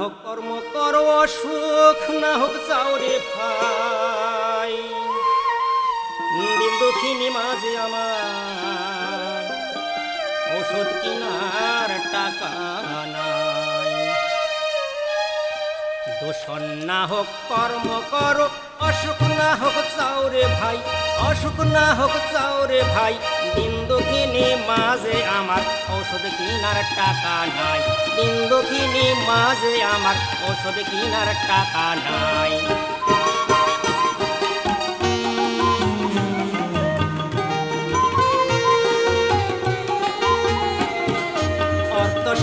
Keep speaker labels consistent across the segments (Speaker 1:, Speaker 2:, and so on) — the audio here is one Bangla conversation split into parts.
Speaker 1: হোক কর্ম কর অসুখ, না হোক চাউরে ভাই। দক্ষিণী মাঝে আমার ওষুধ কিনার টাকা নাই। দূষণ না হোক কর্ম কর, অসুখ না হোক চাউরে ভাই, অসুখ না হোক চাউরে ভাই দিন দক্ষিণী মাঝে আমার ঔষধ কিনার টাকা নাই। দিন দক্ষিণী মাঝে আমার ঔষধ কিনার টাকা নাই।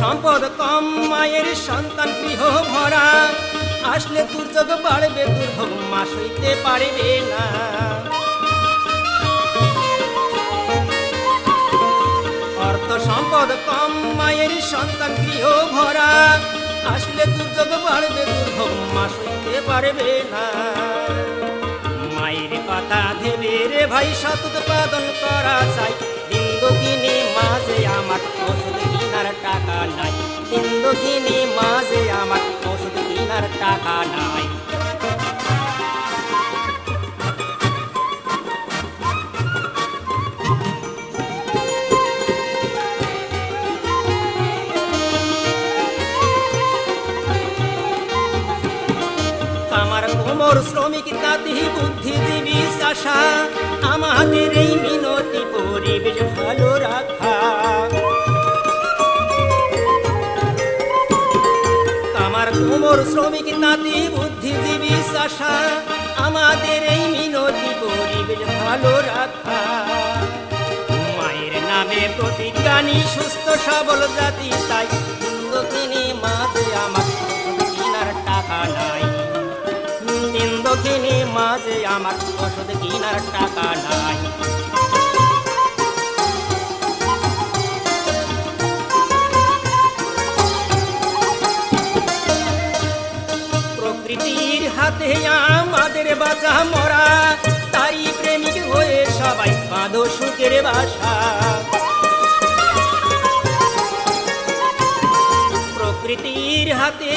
Speaker 1: সম্পদ কম, মায়ের সন্তান গৃহ ভরা। আসলে দুর্যোগ বাড়বে, দুর্ভোগ মা সইতে পারবে না। মায়ের সন্তান গৃহ ভরা আসলে দুর্যোগ বাড়বে, দুর্ভোগ মা সইতে পারবে না। মায়ের কথা ভেবে রে ভাই সত উৎপাদন করা চাই। দিন দক্ষিণী মাঝে আমার ওষুধ কিনার টাকা নাই। দিন দক্ষিণী মাঝে আমার ওষুধ কিনার টাকা নাই। কোমর শ্রমিক তাঁতি বুদ্ধিজীবী চাষা, আমাদের এই মিনতি পরিবেশ ভালো রাখা। আমার কোমর শ্রমিক তাঁতি বুদ্ধিজীবী চাষা, আমাদের এই মিনতি পরিবেশ ভালো রাখা। মায়ের নামে প্রতিজ্ঞানী সুস্থ সবল জাতি চাই দক্ষিণী মাঝে আমার মাঝে আমার ওষুধ কিনার টাকা নাই। প্রকৃতির হাতে আমাদের বাঁচা মরা তারই প্রেমিক হয়ে সবাই বাঁধো সুখের বাসা। প্রকৃতির হাতে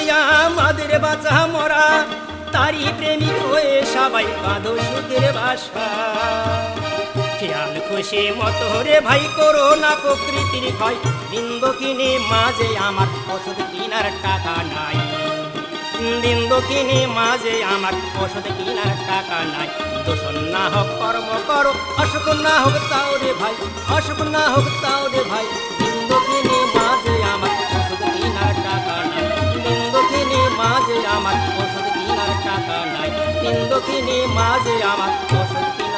Speaker 1: আমাদের বাঁচা মরা তারই প্রেমিক হয়ে সবাই বাঁধো সুখের বাসা। খেয়াল খুশি মতো রে ভাই, করো না প্রকৃতির ভয়। বিন্দ কিনে মাঝে আমার ওষুধ কিনার টাকা নাই। দিন দক্ষিণে মাঝে আমার ওষুধ কিনার টাকা নাই। দূষণ না হোক কর্ম করো, অসুখ না হোক তাও রে ভাই, অসুখ না হোক তাও রে ভাই। টাকা নাই মাঝে আমার কিনার